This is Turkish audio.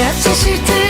yet to see